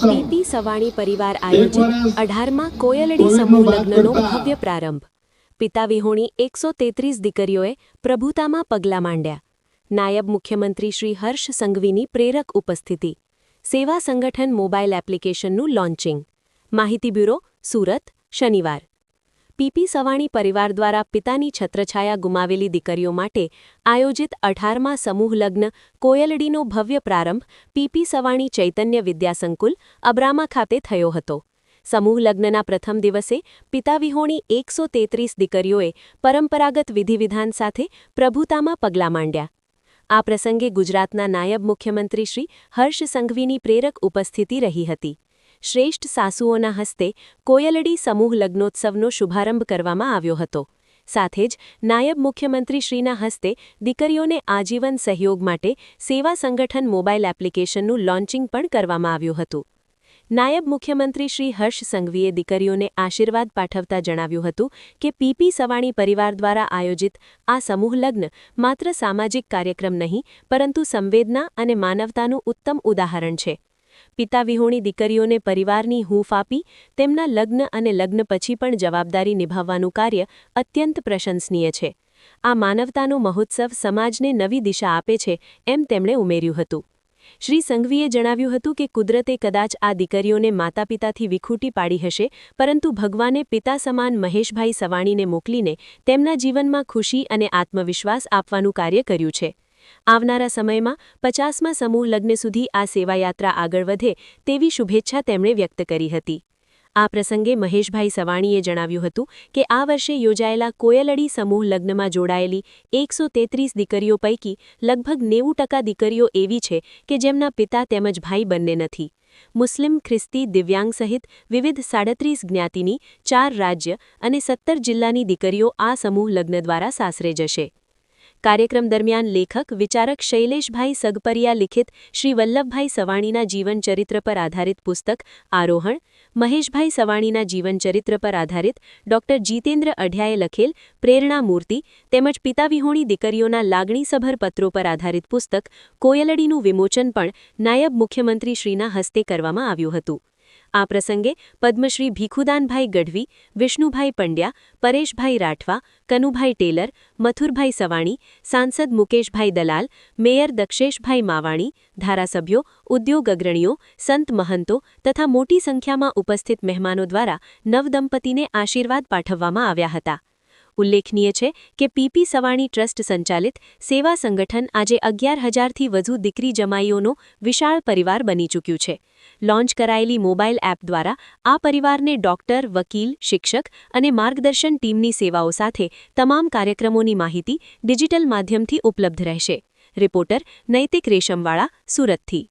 PP Savani પરિવાર આયોજિત અઢારમાં કોયલડી સમૂહ લગ્નનો ભવ્ય પ્રારંભ. પિતા વિહોણી એકસો તેત્રીસ દીકરીઓએ પ્રભુતામાં પગલાં માંડ્યા. નાયબ મુખ્યમંત્રી શ્રી હર્ષ સંઘવીની પ્રેરક ઉપસ્થિતિ. સેવા સંગઠન મોબાઈલ એપ્લિકેશનનું લોન્ચિંગ. માહિતી બ્યુરો સુરત શનિવાર. પીપી સવાણી પરિવાર દ્વારા પિતાની છત્રછાયા ગુમાવેલી દીકરીઓ માટે આયોજિત અઢારમાં સમૂહ લગ્ન કોયલડીનો ભવ્ય પ્રારંભ પીપી સવાણી ચૈતન્ય વિદ્યાસંકુલ, અબ્રામા ખાતે થયો હતો. સમૂહ લગ્નના પ્રથમ દિવસે પિતાવિહોણી એકસો તેત્રીસ દીકરીઓએ પરંપરાગત વિધિવિધાન સાથે પ્રભુતામાં પગલાં માંડ્યા. આ પ્રસંગે ગુજરાતના નાયબ મુખ્યમંત્રી શ્રી હર્ષ સંઘવીની પ્રેરક ઉપસ્થિતિ રહી હતી. શ્રેષ્ઠ સાસુઓના હસ્તે કોયલડી સમૂહ લગ્નોત્સવનો શુભારંભ કરવામાં આવ્યો હતો. સાથે જ નાયબ મુખ્યમંત્રી શ્રીના હસ્તે દીકરીઓને આજીવન સહયોગ માટે સેવા સંગઠન મોબાઈલ એપ્લિકેશનનું લોન્ચિંગ પણ કરવામાં આવ્યું હતું. નાયબ મુખ્યમંત્રી શ્રી હર્ષ સંઘવીએ દીકરીઓને આશીર્વાદ પાઠવતા જણાવ્યું હતું કે પીપી સવાણી પરિવાર દ્વારા આયોજિત આ સમૂહ લગ્ન માત્ર સામાજિક કાર્યક્રમ નહીં, પરંતુ સંવેદના અને માનવતાનું ઉત્તમ ઉદાહરણ છે. પિતા વિહોણી દીકરીઓને પરિવારની હૂંફ આપી, તેમના લગ્ન અને લગ્ન પછી પણ જવાબદારી નિભાવવાનું કાર્ય અત્યંત પ્રશંસનીય છે. આ માનવતાનો મહોત્સવ સમાજને નવી દિશા આપે છે એમ તેમણે ઉમેર્યું હતું. શ્રી સંઘવીએ જણાવ્યું હતું કે કુદરતે કદાચ આ દીકરીઓને માતાપિતાથી વિખૂટી પાડી હશે, પરંતુ ભગવાને પિતા સમાન મહેશભાઈ સવાણીને મોકલીને તેમના જીવનમાં ખુશી અને આત્મવિશ્વાસ આપવાનું કાર્ય કર્યું છે. આવનારા સમયમાં પચાસમાં સમૂહ લગ્ન સુધી આ સેવાયાત્રા આગળ વધે તેવી શુભેચ્છા તેમણે વ્યક્ત કરી હતી. આ પ્રસંગે મહેશભાઈ સવાણીએ જણાવ્યું હતું કે આ વર્ષે યોજાયેલા કોયલડી સમૂહ લગ્નમાં જોડાયેલી એકસો દીકરીઓ પૈકી લગભગ નેવું ટકા દીકરીઓ એવી છે કે જેમના પિતા તેમજ ભાઈ બંને નથી. મુસ્લિમ ખ્રિસ્તી દિવ્યાંગ સહિત વિવિધ સાડત્રીસ જ્ઞાતિની ચાર રાજ્ય અને સત્તર જિલ્લાની દીકરીઓ આ સમૂહ લગ્ન દ્વારા સાસરે જશે. કાર્યક્રમ દરમિયાન લેખક, વિચારક શૈલેષભાઈ સગપરિયા લિખિત શ્રી વલ્લભભાઈ સવાણીના જીવનચરિત્ર પર આધારિત પુસ્તક આરોહણ, મહેશભાઈ સવાણીના જીવનચરિત્ર પર આધારિત ડોક્ટર જીતેન્દ્ર અઢિયાએ લખેલ પ્રેરણા મૂર્તિ તેમજ પિતાવિહોણી દીકરીઓના લાગણીસભર પત્રો પર આધારિત પુસ્તક કોયલડીનું વિમોચન પણ નાયબ મુખ્યમંત્રી શ્રીના હસ્તે કરવામાં આવ્યું હતું. આ પ્રસંગે પદ્મશ્રી ભીખુદાનભાઈ ગઢવી, વિષ્ણુભાઈ પંડ્યા, પરેશભાઈ રાઠવા, કનુભાઈ ટેલર, મથુરભાઈ સવાણી, સાંસદ મુકેશભાઈ દલાલ, મેયર દક્ષેશભાઈ માવાણી, ધારાસભ્યો, ઉદ્યોગ અગ્રણીઓ, સંત મહંતો તથા મોટી સંખ્યામાં ઉપસ્થિત મહેમાનો દ્વારા નવદંપતીને આશીર્વાદ પાઠવવામાં આવ્યા હતા. ઉલ્લેખનીય છે કે પીપી સવાણી ટ્રસ્ટ સંચાલિત સેવા સંગઠન આજે અગિયાર હજારથી વધુ દીકરી જમાઈઓનો વિશાળ પરિવાર બની ચૂક્યું છે. લોન્ચ કરાયેલી મોબાઈલ એપ દ્વારા આ પરિવારને ડોક્ટર, વકીલ, શિક્ષક અને માર્ગદર્શન ટીમની સેવાઓ સાથે તમામ કાર્યક્રમોની માહિતી ડિજિટલ માધ્યમથી ઉપલબ્ધ રહેશે. રિપોર્ટર નૈતિક રેશમવાળા, સુરતથી.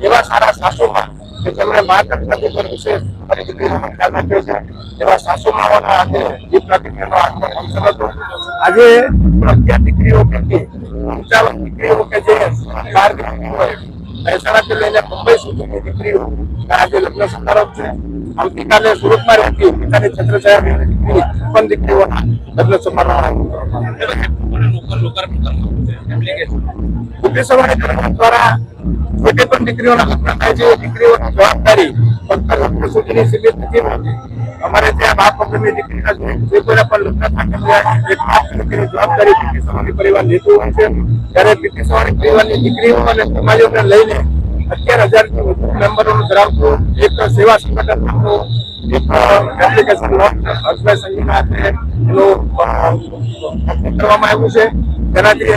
એવા સારા સાસુમાં કે જેમણે મા કરતા પર વિશેષ દીકરીઓનો ખ્યાલ રાખ્યો છે એવા સાસુમાઓના હાથે દીપના દીકરીનો હાથમાં ફંક્શન હતું આજે અગિયાર દીકરીઓ પ્રત્યે પંચાવન દીકરીઓ કે જે દીકરીઓ હોય, મહેસાણાથી લઈને મુંબઈ સુધીની દીકરીઓ આજે લગ્ન સમારોહ છે, આવતીકાલે સુરતમાં રહેતી પિતાની છત્રછાયા દીકરી, પણ દીકરીઓના લગ્ન સમારોહ ઊભી સવારે દ્વારા જે પણ દીકરીઓના જવાબદારી ફક્ત લગ્ન સુધીની સીમિત નથી રહેતી અમારે ત્યાં બાપ જે કોઈ પણ લગ્ન થાય એક બાપ જવાબદારી પીટી પરિવાર લેતું હોય છે. ત્યારે પીટી સવાણી પરિવારની દીકરીઓ અને સમાજોને લઈને અગિયાર હજારથી વધુ મેમ્બરોનું એક સેવા સંગઠન નામનું એક એપ્લિકેશન હર્ષભાઈ સંઘીના એનું કરવામાં આવ્યું છે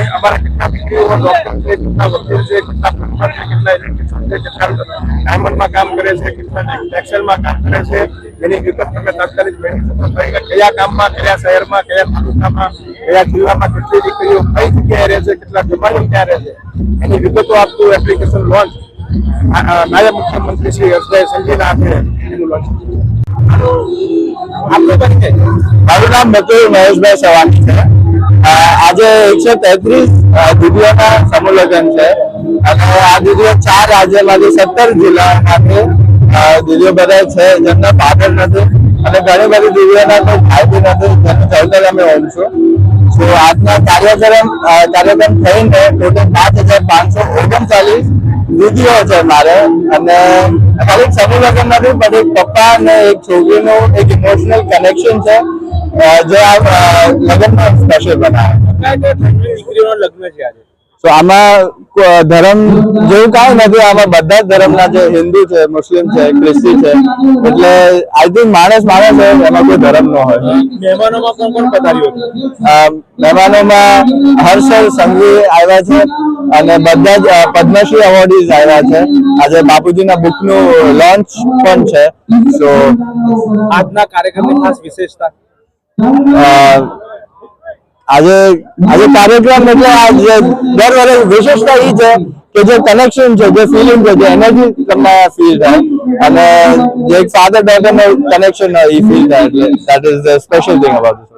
અમારા કેટલા છે કેટલા કામ કરે છે કેટલા ટેક્સટાઇલમાં કામ કરે છે એની વિગત મેળવી કયા ગામમાં કયા શહેરમાં કયા તાલુકામાં કયા જિલ્લામાં કેટલી દીકરીઓ કઈ જગ્યાએ રહે છે કેટલા જમાનો ક્યાં રહે છે એની વિગતો આપતું એપ્લિકેશન લોન્ચ નાયબ મુખ્યમંત્રી શ્રી હર્ષભાઈ સંજીના હાથે એનું લોન્ચ મારું નામ બકુલ મહેશભાઈ સવાની છે. આજે એકસો તેત્રીસ દીદીઓના સમૂહ છે. અને આ દીદીઓ ચાર રાજ્યમાંથી સત્તર જિલ્લામાંથી દીદીઓ બધા છે. જેમને ફાધર નથી અને ઘણી બધી દીદીઓના કોઈ ભાઈ નથી. જેનું ચૌદર અમે છું સો, આજના કાર્યક્રમ કાર્યક્રમ થઈને ટોટલ પાંચ હજાર પાંચસો ઓગણચાલીસ દીદીઓ છે મારે. અને ખાલી સમૂહ લગ્ન નથી પણ એક પપ્પા અને એક છોકરીનું એક ઇમોશનલ કનેક્શન છે. જે આ લગ્નમાં સ્પેશિયલ બનાવે. તો આમાં ધર્મ જેવું કાંઈ નથી આમાં બધા જ ધર્મના જે હિન્દુ છે મુસ્લિમ છે ખ્રિસ્તી છે એટલે આઈ થિંક માણસ માણસ હોય એમાં કોઈ ધર્મ ન હોય. મહેમાનોમાં કોણ કોણ પધાર્યું મહેમાનોમાં હર્ષલ સંઘવી આવ્યા છે. અને બધા જ પદ્મશ્રી એવોર્ડીઝ આવ્યા છે. આજે બાપુજીના બુકનું લોન્ચ પણ છે. સો આજના કાર્યક્રમની ખાસ વિશેષતા? આજે આજે કાર્યક્રમ એટલે આ જે દર વર્ષે વિશેષતા એ છે કે જે કનેક્શન છે જે ફિલિંગ છે જે એનર્જી તમને ફીલ થાય. અને જે એક ફાધર ડોટરનું કનેક્શન હોય એ ફીલ થાય. એટલે that is the special thing about